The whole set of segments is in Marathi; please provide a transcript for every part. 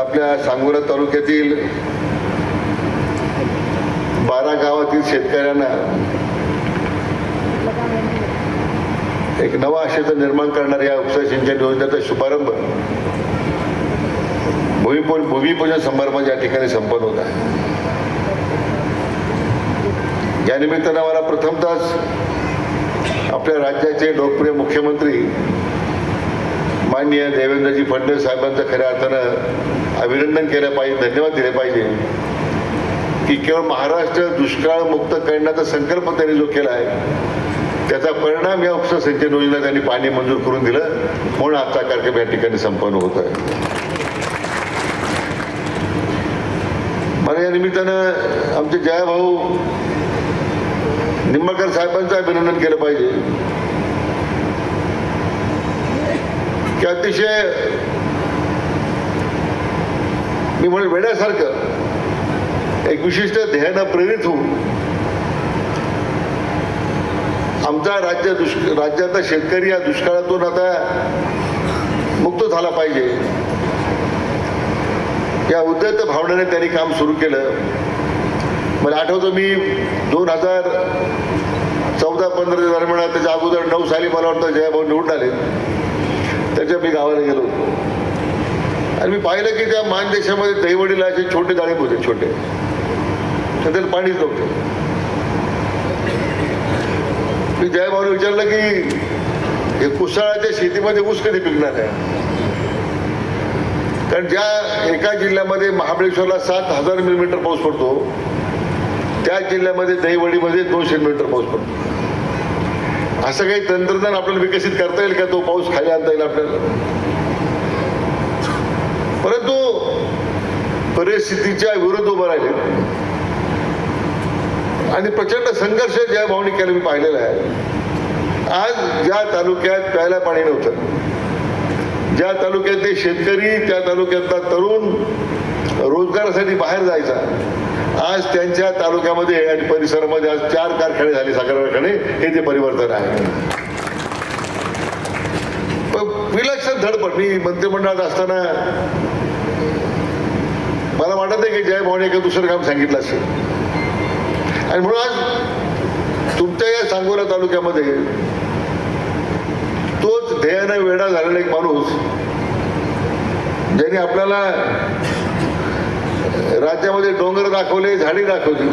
आपल्या सांगोला तालुक्यातील बारा गावातील शेतकऱ्यांना एक नवा आशेचं निर्माण करणाऱ्या या उपसा सिंचन योजनेचा शुभारंभ भूमिपूजन भूमिपूजन समारंभ या ठिकाणी संपन्न होत आहे. या निमित्तानं मला प्रथमतच आपल्या राज्याचे लोकप्रिय मुख्यमंत्री माननीय देवेंद्रजी फडणवीस साहेबांचं खऱ्या अर्थानं अभिनंदन केलं पाहिजे धन्यवाद दिले पाहिजे. की केवळ महाराष्ट्र दुष्काळ मुक्त करण्याचा संकल्प त्यांनी जो केला आहे त्याचा परिणाम या उपसा सिंचन योजना त्यांनी पाणी मंजूर करून दिलं म्हणून आजचा कार्यक्रम या ठिकाणी संपन्न होत आहे. मला या निमित्तानं आमचे जयाभाऊ निंबाळकर साहेबांचं अभिनंदन केलं पाहिजे. की अतिशय मी म्हणेल वेड्यासारखं एक विशिष्ट ध्येयानं प्रेरित होऊन आमचा राज्य दुष् राज्याचा शेतकरी या दुष्काळातून आता मुक्त झाला पाहिजे. या उद्यत भावनेने त्यांनी काम सुरू केलं. मला आठवतो मी दोन हजार चौदा पंधरा दरम्यान त्याच्या अगोदर नऊ साली मला वाटतं जयाभाऊ निवडून आले. त्याच्या मी गावाला गेलो होतो. आणि मी पाहिलं की त्या मान देशामध्ये दहीवडीला असे छोटे जाळीप होते छोटे. तर त्याला पाणीच नव्हतं. मी जयभाऊने विचारलं की हे कुसाळाच्या शेतीमध्ये ऊस कधी पिकणार आहे? कारण ज्या एका जिल्ह्यामध्ये महाबळेश्वरला सात हजार मिलीमीटर पाऊस पडतो त्या जिल्ह्यामध्ये दहीवडीमध्ये दोनशे मिलीमीटर पाऊस पडतो. असं काही तंत्रज्ञान आपल्याला विकसित करता येईल का? तो पाऊस खाली आणता येईल आपल्याला. परंतु परिस्थितीच्या विरुद्ध उभं राहिले. आणि प्रचंड संघर्ष ज्या भावनिक केला मी पाहिलेला आहे. आज ज्या तालुक्यात प्यायला पाणी नव्हतं ज्या तालुक्यातले शेतकरी त्या तालुक्यातला तरुण रोजगारासाठी बाहेर जायचा आज त्यांच्या तालुक्यामध्ये आणि परिसरामध्ये आज चार कारखाने झाले साखर कारखाने. हे ते परिवर्तन आहे. विलक्षण धडपड. मी मंत्रिमंडळात असताना मला वाटत नाही की जय भावने एका दुसरं काम सांगितलं असेल. आणि म्हणून आज तुमच्या या सांगोला तालुक्यामध्ये तोच ध्येयानं वेडा झालेला एक माणूस ज्याने आपल्याला राज्यामध्ये डोंगर दाखवले झाडी दाखवली.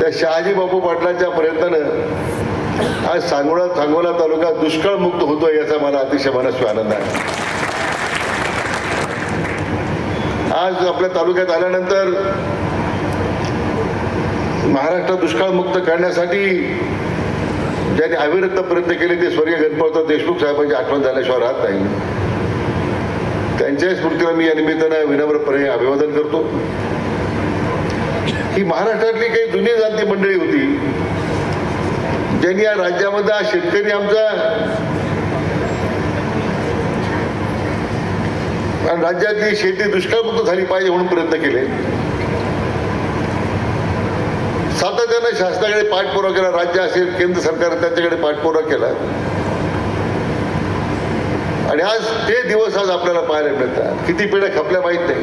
त्या शहाजी बापू पाटलांच्या प्रयत्नानं आज सांगोला सांगोला तालुका दुष्काळ मुक्त होतोय याचा मला अतिशय मनस्वी आनंद आहे. आज आपल्या तालुक्यात आल्यानंतर महाराष्ट्र दुष्काळ मुक्त करण्यासाठी ज्यांनी अविरत प्रयत्न केले ते स्वर्गीय गणपतराव देशमुख साहेबांची आठवण झाल्याशिवाय राहत नाही. त्यांच्या स्मृतीला मी या निमित्तानं विनम्रपणे अभिवादन करतो. ही महाराष्ट्रातली काही जुनी जाणती मंडळी होती ज्यांनी या राज्यामध्ये शेतकरी आमचा आणि राज्यातली शेती दुष्काळमुक्त झाली पाहिजे म्हणून प्रयत्न केले. सातत्यानं शासनाकडे पाठपुरावा केला राज्य असेल केंद्र सरकार त्यांच्याकडे पाठपुरावा केला. आणि आज ते दिवस आज आपल्याला पाहायला मिळतात. किती पिढ्या खपल्या माहीत नाही.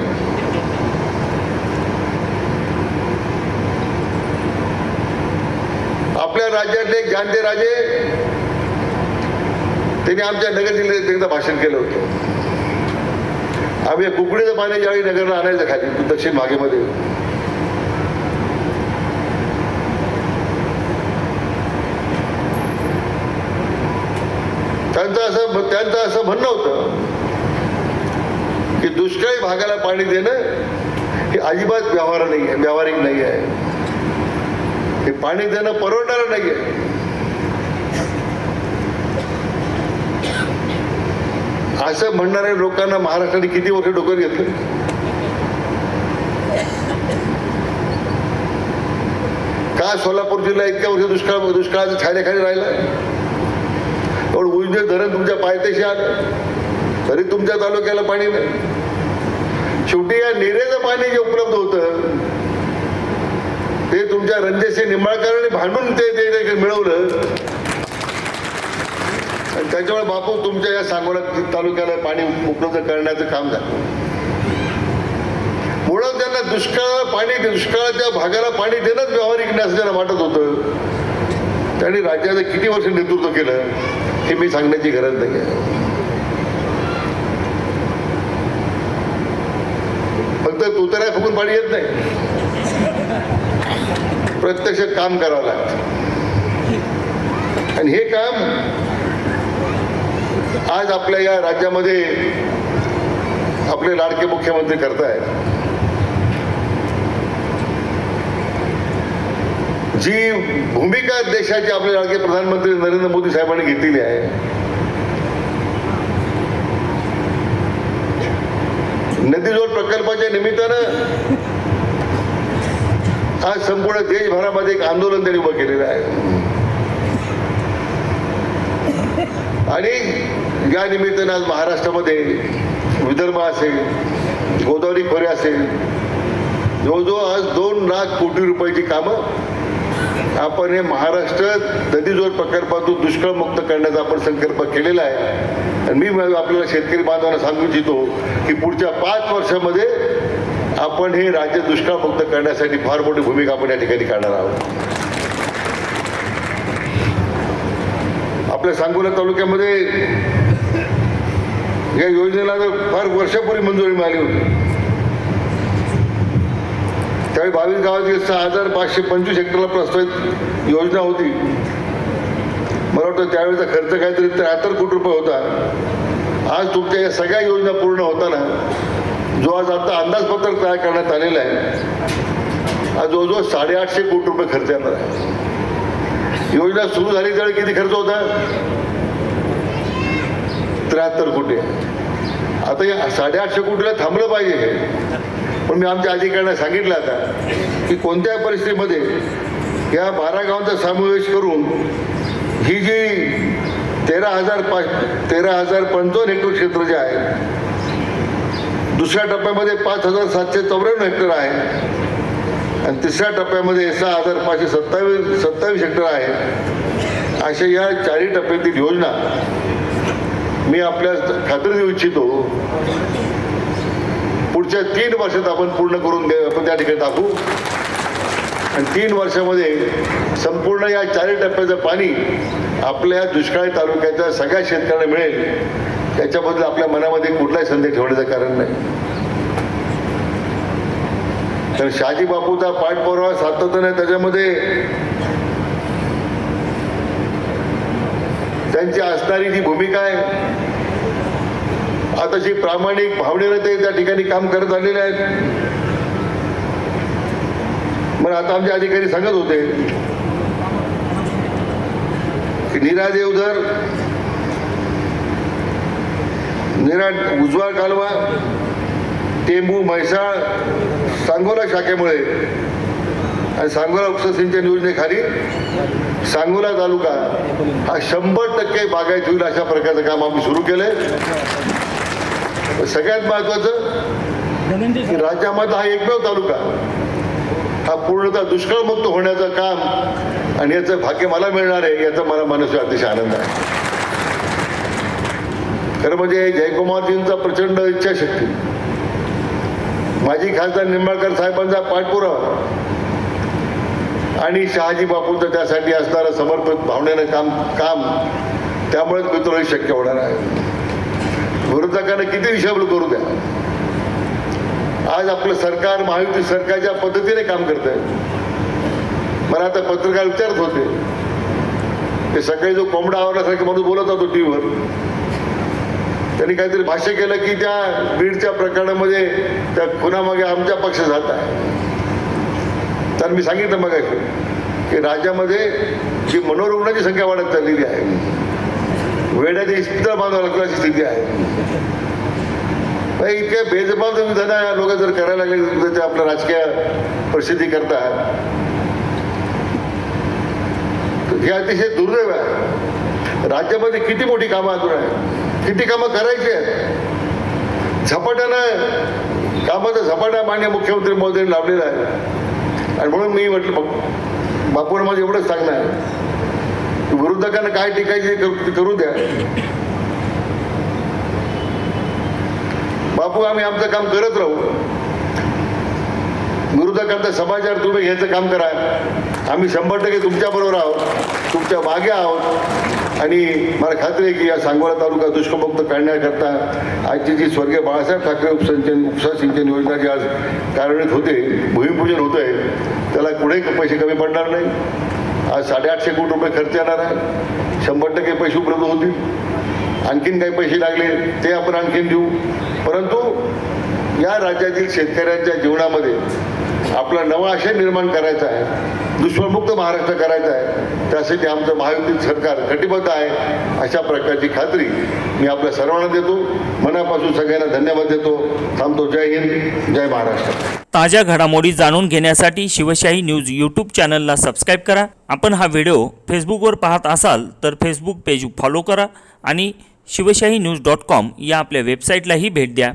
आपल्या राज्यातले एक जाणते राजे त्यांनी आमच्या नगर जिल्ह्यात एकदा भाषण केलं होतं. आम्ही कुकडीचं पाणी ज्यावेळी नगरला आणायचं खाली दक्षिण भागेमध्ये त्यांचं असं त्यांचं असं म्हणणं होतं की दुष्काळी भागाला पाणी देणं हे अजिबात व्यवहार नाही आहे व्यावहारिक नाही आहे. हे पाणी देणं परवडणारं नाही आहे. असं म्हणणाऱ्या लोकांना महाराष्ट्राने किती वर्ष डोकं घेतलं? का सोलापूर जिल्हा इतक्या वर्ष दुष्काळ दुष्काळाच्या छायेखाली राहिला? पण उजने धरण तुमच्या पायथ्याशी आलं तरी तुमच्या तालुक्याला पाणी नाही. शेवटी या निरेचं पाणी जे उपलब्ध होतं ते तुमच्या रणजितसिंह निंबाळकरांनी भांडून ते मिळवलं. आणि त्याच्यामुळे बापू तुमच्या या सांगोला तालुक्याला पाणी उपलब्ध करण्याचं काम झालं. मुळात त्यांना दुष्काळ पाणी दुष्काळाच्या भागाला पाणी देणंच व्यावहारिक नसल्याला वाटत होतं त्यांनी राज्याचं किती वर्ष नेतृत्व केलं? हे मी सांगण्याची गरज नाही आहे. फक्त तुतऱ्या फुकून पाणी येत नाही. प्रत्यक्ष काम करावं लागतं. आणि हे काम आज आपल्या या राज्यामध्ये आपले लाडके मुख्यमंत्री करतायत. जी भूमिका देशाची आपले लाडके प्रधानमंत्री नरेंद्र मोदी साहेबांनी घेतलेली आहे. नदीजोड प्रकल्पाच्या निमित्तानं आज संपूर्ण देशभरामध्ये एक आंदोलन त्यांनी उभं केलेलं आहे. आणि या निमित्तानं आज महाराष्ट्रामध्ये विदर्भ असेल गोदावरी खोरे असेल जवळजवळ आज दोन लाख कोटी रुपयाची कामं आपण हे महाराष्ट्र नदीजोड प्रकल्पातून दुष्काळमुक्त करण्याचा आपण संकल्प केलेला आहे. आणि मी आपल्याला शेतकरी बांधवांना सांगू इच्छितो की पुढच्या पाच वर्षामध्ये आपण हे राज्य दुष्काळमुक्त करण्यासाठी फार मोठी भूमिका आपण या ठिकाणी काढणार आहोत. आपल्या सांगोला तालुक्यामध्ये या योजनेला फार वर्षापूर्वी मंजुरी मिळाली होती. त्यावेळी बावीस गावाची सहा हजार पाचशे पंचवीस हेक्टरला प्रस्तावित योजना होती मला वाटतं त्यावेळेचा खर्च काहीतरी त्र्याहत्तर कोटी रुपये होता. आज तुमच्या या सगळ्या योजना पूर्ण होताना जो आज आता अंदाजपत्रक तयार करण्यात आलेला आहे आज जवळजवळ साडेआठशे कोटी रुपये खर्च येणार आहे. योजना सुरू झाली त्यावेळी किती खर्च होता? त्र्याहत्तर कोटी. आता या साडेआठशे कोटीला थांबलं पाहिजे पण मी आमच्या अधिकाऱ्यांना सांगितलं आता की कोणत्या परिस्थितीमध्ये या बारा गावांचा समावेश करून ही जी तेरा हजार पाच तेरा हजार पंचावन्न हेक्टर क्षेत्र जे आहे दुसऱ्या टप्प्यामध्ये पाच हजार सातशे चौऱ्याण्णव हेक्टर आहे आणि तिसऱ्या टप्प्यामध्ये सहा हजार पाचशे सत्तावीस सत्तावीस हेक्टर आहे अशा या चारही टप्प्यातील योजना मी आपल्या खात्री देऊ इच्छितो. पुढच्या तीन वर्षात आपण पूर्ण करून दे आपण त्या ठिकाणी टाकू. आणि तीन वर्षामध्ये संपूर्ण या चारही टप्प्याचं पाणी आपल्या दुष्काळी तालुक्याच्या सगळ्या शेतकऱ्यांना मिळेल. त्याच्याबद्दल आपल्या मनामध्ये कुठलाही संदेह ठेवण्याचं कारण नाही. तर शहाजी बापूचा पाठपुरावा सातत्याने त्याच्यामध्ये त्यांची असणारी जी भूमिका आहे आता जी प्रामाणिक भावनेनं ते त्या ठिकाणी काम करत आलेले आहेत. मग आता आमचे अधिकारी सांगत होते की नीरा देवधर नीरा उजवा कालवा टेंबू म्हैसाळ सांगोला शाखेमुळे आणि सांगोला उपसिंचन योजनेखाली सांगोला तालुका हा शंभर टक्के बागायत होईल अशा प्रकारचं काम आम्ही सुरू केलंय. सगळ्यात महत्वाचं की राज्यामध्ये हा एकमेव तालुका. हा पूर्णतः दुष्काळमुक्त होण्याचं काम आणि याचं भाग्य मला मिळणार आहे याचा मला मनस्वी अतिशय आनंद आहे. खरं म्हणजे जयकुमारजींचा प्रचंड इच्छाशक्ती. माजी खासदार निंबाळकर साहेबांचा पाठपुरावा आणि शहाजी बापूंचं त्यासाठी असणारं समर्पित भावनेनं काम काम त्यामुळेच मित्र हे शक्य होणार आहे. विरोधकांना किती विषाबल करू द्या. आज आपलं सरकार महायुती सरकारच्या पद्धतीने काम करत आहे मला आता पत्रकार विचारत होते. ते सकाळी जो कोंबडा आवरल्यासारखं माणूस बोलत होतो टीव्हीवर त्यांनी काहीतरी भाष्य केलं की त्या बीडच्या प्रकरणामध्ये त्या खुनामागे आमच्या पक्ष जात. आहे तर मी सांगितलं मग की राज्यामध्ये जी मनोरुग्णाची संख्या वाढत चाललेली आहे वेड्याच्या इतकं बांधावं लागतं अशी स्थिती आहे? मग इतक्या बेजबाब विधान लोक जर करायला लागले तर ते आपल्या राजकीय प्रसिद्धी करतात. हे अतिशय दुर्दैव आहे. राज्यामध्ये किती मोठी कामं अजून आहे किती कामं करायची आहेत? झपाट्यानं कामाचा झपाटा मान्य मुख्यमंत्री मोदींनी लावलेला आहे. आणि म्हणून मी म्हटलं बापूर माझं एवढंच सांगणार आहे. विरोधकांना काय टिकायचे करू- ते द्या. बापू आम्ही आमचं काम करत राहू. विरोधकांचा समाचार तुम्ही घ्यायचं काम करा. आम्ही शंभर टक्के तुमच्याबरोबर आहोत तुमच्या मागे आहोत. आणि मला खात्री आहे की या सांगोला तालुका दुष्काळमुक्त काढण्याकरता आजची जी स्वर्गीय बाळासाहेब ठाकरे उपसिंचन उपसा सिंचन योजना जी आज कार्यान्वित होते भूमिपूजन होत आहे त्याला कुठेही पैसे कमी पडणार नाही. आज साडेआठशे कोटी रुपये खर्च येणार आहे. शंभर टक्के पैसे उपलब्ध होतील. आणखीन काही पैसे लागले ते आपण आणखीन देऊ. परंतु या राज्यातील शेतकऱ्यांच्या जीवनामध्ये आपला नवा आशय निर्माण करायचा आहे. दुष्पमुक्त महाराष्ट्र करायचा आहे. त्यासाठी आमचं महायुतीत सरकार कटिबद्ध आहे अशा प्रकारची खात्री मी आपल्या सर्वांना देतो. मनापासून सगळ्यांना धन्यवाद देतो. थांबतो. जय हिंद जय महाराष्ट्र. ताज्या घडामोडी जाणून घेण्यासाठी शिवशाही न्यूज यूट्यूब चॅनलला सबस्क्राईब करा. आपण हा व्हिडिओ फेसबुकवर पाहत असाल तर फेसबुक पेज फॉलो करा आणि शिवशाही न्यूज डॉट कॉम या आपल्या वेबसाईटलाही भेट द्या.